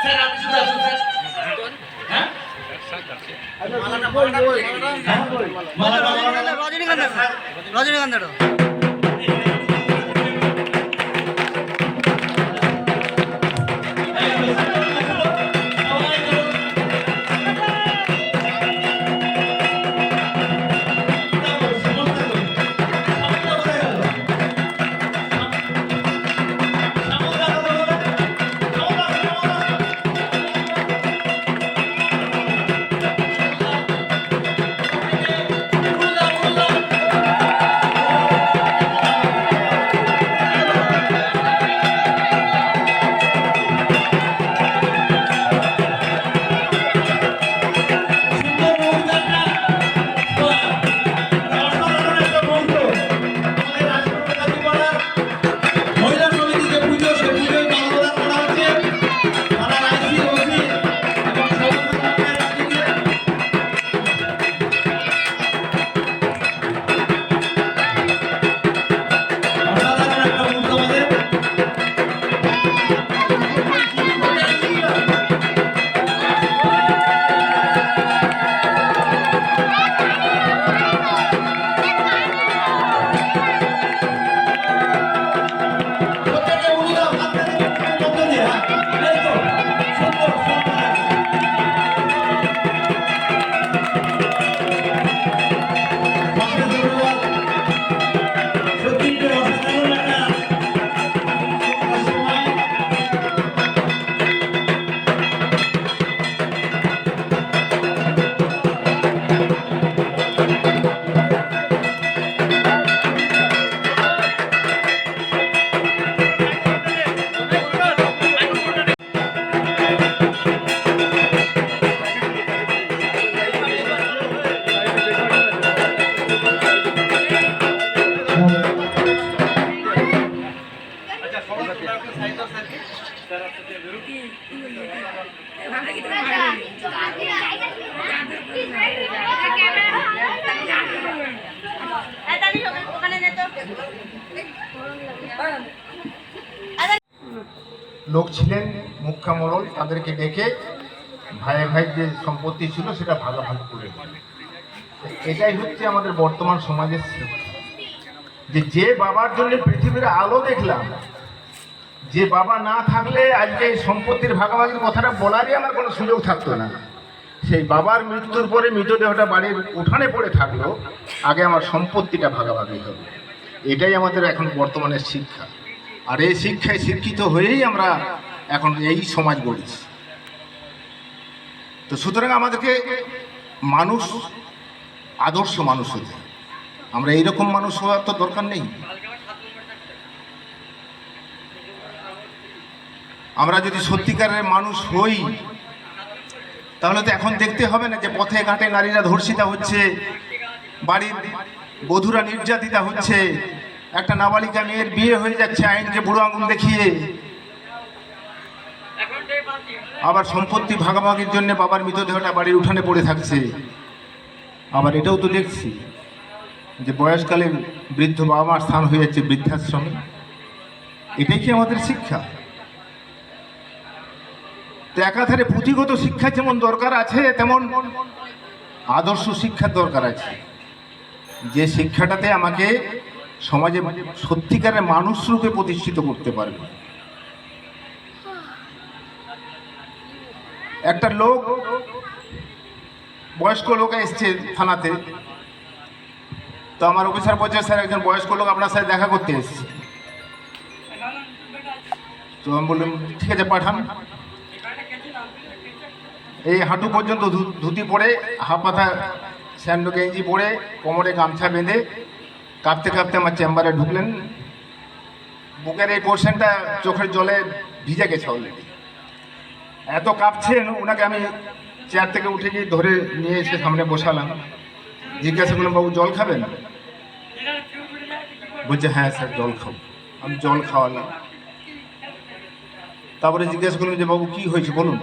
Sir আপনি শুধু আসুন স্যার। হ্যাঁ? হ্যাঁ? রজনীকান্ত রজনীকান্ত লোক ছিলেন, মুখ্যা মোড়ল, তাদেরকে ডেকে ভাইয়ে ভাই যে সম্পত্তি ছিল সেটা ভাগাভাগি করে এটাই হচ্ছে আমাদের বর্তমান সমাজের যে যে বাবার জন্য পৃথিবীর আলো দেখলাম যে বাবা না থাকলে আজকে এই সম্পত্তির ভাগাভাগির কথাটা বলারই আমার কোনো সুযোগ থাকতো না। সেই বাবার মৃত্যুর পরে মৃতদেহটা বাড়ির উঠানে পড়ে থাকল, আগে আমার সম্পত্তিটা ভাগাভাগি হবে। এটাই আমাদের এখন বর্তমানের শিক্ষা। আর এই শিক্ষায় শিক্ষিত হয়েই আমরা এখন এই সমাজ গড়েছি। তো সুতরাং আমাদেরকে মানুষ, আদর্শ মানুষ হতে। আমরা এইরকম মানুষ হওয়ার তো দরকার নেই। আমরা যদি সত্যিকারের মানুষ হই, তাহলে তো এখন দেখতে হবে না যে পথে ঘাটে নারীরা ধর্ষিতা হচ্ছে, বাড়ির বধুরা নির্যাতিতা হচ্ছে, একটা নাবালিকা মেয়ের বিয়ে হয়ে যাচ্ছে, আইনকে বুড়ো আঙুল দেখিয়ে। আবার সম্পত্তি ভাগাভাগির জন্য বাবার মৃতদেহটা বাড়ির উঠানে পড়ে থাকছে। আবার এটাও তো দেখছি যে বয়সকালে বৃদ্ধ বাবা মার স্থান হয়ে যাচ্ছে বৃদ্ধাশ্রমে। এটাই কি আমাদের শিক্ষা? তো একাধারে পুঁথিগত শিক্ষা যেমন দরকার আছে, তেমন আদর্শ শিক্ষার দরকার আছে। যে শিক্ষাটাতে আমাকে সমাজে সত্যিকারের মানুষ রূপে প্রতিষ্ঠিত করতে পারবে। একটা লোক, বয়স্ক লোক এসছে থানাতে। তো আমার অফিসার বলছে, স্যার, একজন বয়স্ক লোক আপনার সাথে দেখা করতে এসছে। তো আমি বললাম, ঠিক আছে, পাঠান। এই হাঁটু পর্যন্ত ধুতি পরে, হাফ পাতা স্যান্ডো গেঞ্জি পরে, কোমরে গামছা বেঁধে কাঁপতে কাঁপতে আমার চেম্বারে ঢুকলেন। বুকের এই পোর্শনটা চোখের জলে ভিজে গেছে অলরেডি এত কাঁপছেন, ওনাকে আমি চেয়ার থেকে উঠে গিয়ে ধরে নিয়ে এসে সামনে বসালাম। জিজ্ঞাসা করলাম, বাবু, জল খাবেন? বলছে হ্যাঁ স্যার, জল খাব। আমি জল খাওয়ালাম। তারপরে জিজ্ঞাসা করলাম যে, বাবু, কি হয়েছে? বলুন।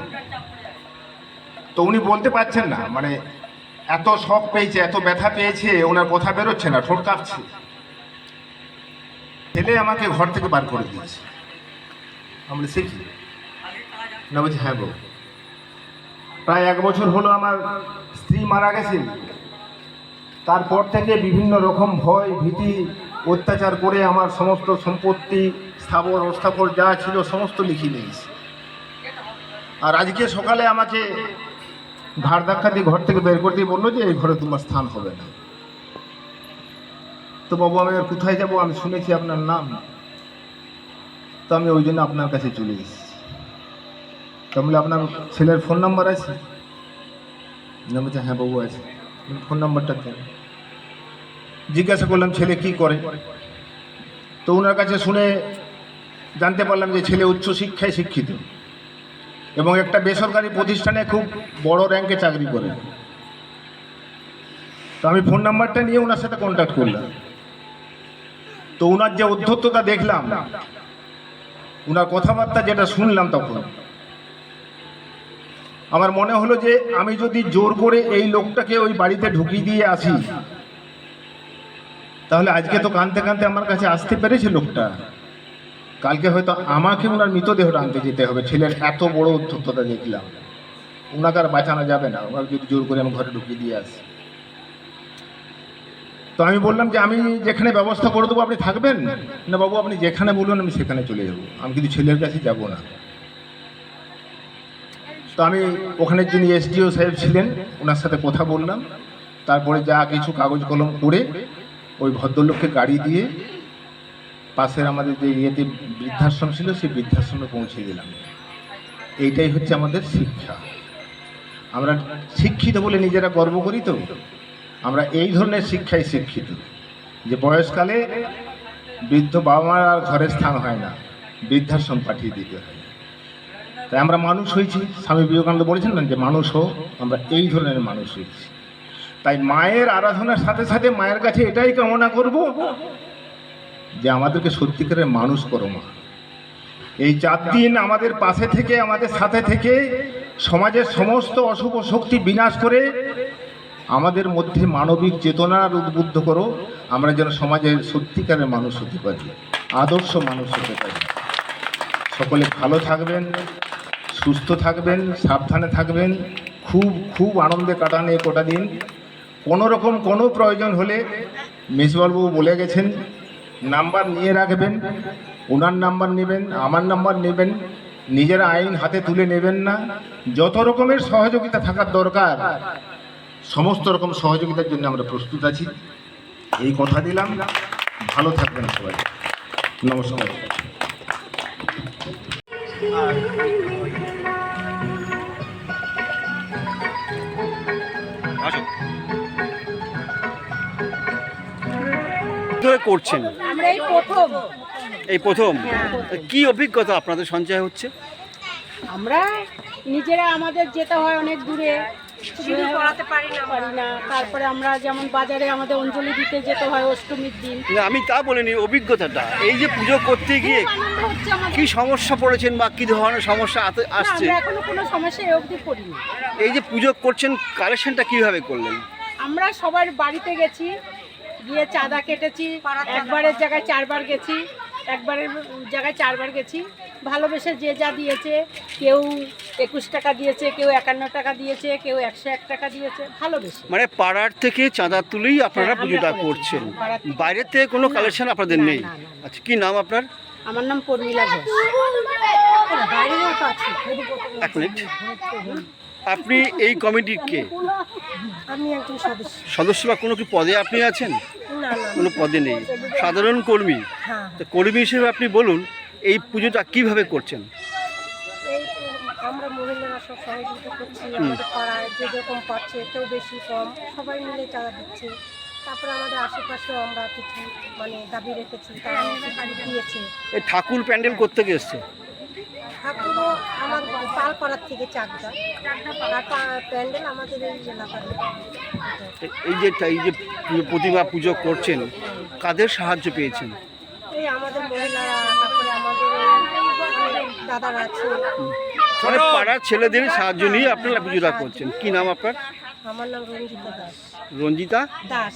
তো উনি বলতে পারছেন না মানে এত শখ পেয়েছে, এত ব্যথা পেয়েছে, ওনার কথা বেরোচ্ছে না, ঠোঁট কাঁপছে। ছেলে আমাকে ঘর থেকে বার করে দিয়েছে। আমরা শিখি না, বলছি হ্যাঁ গো প্রায় এক বছর হলো আমার স্ত্রী মারা গেছেন। তারপর থেকে বিভিন্ন রকম ভয়, ভীতি, অত্যাচার করে আমার সমস্ত সম্পত্তি, স্থাবর, অস্থাবর যা ছিল, সমস্ত লিখে নিয়েছে আর আজকে সকালে আমাকে ঘাড় ধাক্কা দিয়ে ঘর থেকে বের করে দিয়ে বলল যে এই ঘরে তোমার স্থান হবে না। তো বাবু আমি আর কোথায় যাব? আমি শুনেছি আপনার নাম। তো আমি ওই জন্য আপনার কাছে চলে এসেছি। তো বলি, আপনার ছেলের ফোন নাম্বার আছে? হ্যাঁ বাবু আছে। ফোন নাম্বারটা দেন জিজ্ঞাসা করলাম ছেলে কি করে? তো ওনার কাছে শুনে জানতে পারলাম যে ছেলে উচ্চ শিক্ষায় শিক্ষিত। এবং একটা বেসরকারি প্রতিষ্ঠানে খুব বড় র্যাঙ্কে চাকরি করে। তো আমি ফোন নাম্বারটা নিয়ে ওনার সাথে কন্ট্যাক্ট করলাম। তো ওনার যে অধ্যত্ততা দেখলাম, ওনার কথাবার্তা যেটা শুনলাম তখন, আমার মনে হলো যে আমি যদি জোর করে এই লোকটাকে ওই বাড়িতে ঢুকিয়ে দিয়ে আসি, তাহলে আজকে তো কানতে কানতে আমার কাছে আসতে পেরেছে লোকটা। কালকে হয়তো আমাকে ওনার মৃতদেহটা আনতে যেতে হবে, ছেলের এত বড় উদ্ধত্ততা দেখলাম। ওনাকে আর বাঁচানো যাবে না, ওনাকে যদি জোর করে আমি ঘরে ঢুকিয়ে দিয়ে আসি। তো আমি বললাম যে, আমি যেখানে ব্যবস্থা করে দেবো, আপনি থাকবেন? না বাবু, আপনি যেখানে বলবেন আমি সেখানে চলে যাব। আমি কিন্তু ছেলের কাছে যাব না। তো আমি ওখানে যিনি এসডিও সাহেব ছিলেন, ওনার সাথে কথা বললাম। তারপরে যা কিছু কাগজ কলম করে ওই ভদ্রলোককে গাড়ি দিয়ে পাশের আমাদের যে ইয়েতে বৃদ্ধাশ্রম ছিল, সেই বৃদ্ধাশ্রমে পৌঁছে দিলাম এইটাই হচ্ছে আমাদের শিক্ষা। আমরা শিক্ষিত বলে নিজেরা গর্ব করি তো। আমরা এই ধরনের শিক্ষায় শিক্ষিত। যে বয়সকালে বৃদ্ধ বাবা মার আর ঘরে স্থান হয় না, বৃদ্ধাশ্রম পাঠিয়ে দিতে হয়। তাই আমরা মানুষ হয়েছি। স্বামী বিবেকানন্দ বলেছেন না যে মানুষ হোক, আমরা এই ধরনের মানুষ হয়েছি। তাই মায়ের আরাধনার সাথে সাথে মায়ের কাছে এটাই কামনা করব যে আমাদেরকে সত্যিকারের মানুষ করো মা। এই চার দিন আমাদের পাশে থেকে, আমাদের সাথে থেকে সমাজের সমস্ত অশুভ শক্তি বিনাশ করে আমাদের মধ্যে মানবিক চেতনার উদ্বুদ্ধ করো। আমরা যেন সমাজের সত্যিকারের মানুষ হতে পারি, আদর্শ মানুষ হতে পারি। সকলে ভালো থাকবেন, সুস্থ থাকবেন, সাবধানে থাকবেন। খুব খুব আনন্দে কাটান এই কটা দিন। কোনো রকম কোনো প্রয়োজন হলে মেজবাবু বলে গেছেন নাম্বার নিয়ে রাখবেন, ওনার নাম্বার নেবেন, আমার নাম্বার নেবেন, নিজের আইন হাতে তুলে নেবেন না। যত রকমের সহযোগিতা থাকার দরকার, সমস্ত রকম সহযোগিতার জন্য আমরা প্রস্তুত আছি। এই কথা দিলাম। ভালো থাকবেন সবাই। নমস্কার। ধরে করছেন? আমরা এই প্রথম। এই প্রথম? কি অভিজ্ঞতা আপনাদের সঞ্চয় হচ্ছে? আমরা নিজেরা আমাদের যেতে হয় অনেক দূরে। পড়াতে পারি না। পারি না। তারপরে আমরা যেমন বাজারে আমাদের অঞ্জলি দিতে যেতে হয় অষ্টমীর দিন। আমি তা বলিনি অভিজ্ঞতাটা। এই যে পুজো করতে গিয়ে কি সমস্যা পড়েছেন বা কি ধরনের সমস্যা আসছে? আমরা এখনও কোনো সমস্যা অবধি পড়িনি এই যে পুজো করছেন কালেকশনটা কীভাবে করলেন? আমরা সবার বাড়িতে গেছি। গিয়ে চাঁদা কেটেছি একবারের জায়গায় চারবার গেছি একবারের জায়গায় চারবার গেছি ভালোবেসে যে যা দিয়েছে কেউ একুশ টাকা দিয়েছে কেউ একান্ন টাকা দিয়েছে কেউ একশো এক টাকা দিয়েছে ভালোবেসে মানে পাড়ার থেকে চাঁদা তুলেই আপনারা হ্যাঁ, পুজোটা করছেন। বাইরের থেকে কোনো কালেকশন আপনাদের নেই। আচ্ছা কি নাম আপনার আমার নাম পর্মিলা ঘোষ এক মিনিট আপনি এই কমিটির কে? আমি একজন সদস্য। সদস্য বা কোনো কি পদে আপনি আছেন? না না কোনো পদে নেই। সাধারণ কর্মী। হ্যাঁ। তো কর্মী হিসেবে আপনি বলুন এই পুজোটা কীভাবে করছেন? এই আমরা মহিলারা সব সহযোগিতা করছি আমাদের পাড়ায় যে যেরকম পাচ্ছে কেউ বেশি কম। সবাই মিলে চাঁদা দিচ্ছে। তারপরে আমাদের আশেপাশেও আমরা কিছু মানে দাবি রেখেছি তারা দিয়েছে। এই ঠাকুর প্যান্ডেল করতে এসছে? ঠাকুরও আমার থেকে চাকদা আর প্যান্ডেল আমাদের এই এলাকার। এই যে এই যে প্রতিমা পুজো করছেন কাদের সাহায্য পেয়েছেন? এই আমাদের মহিলারা তারপরে আমাদের দাদারা আছে। মানে পাড়ার ছেলেদের সাহায্য নিয়ে আপনারা পুজোটা করছেন। কি নাম আপনার? আমার নাম রঞ্জিতা দাস। রঞ্জিতা? দাস।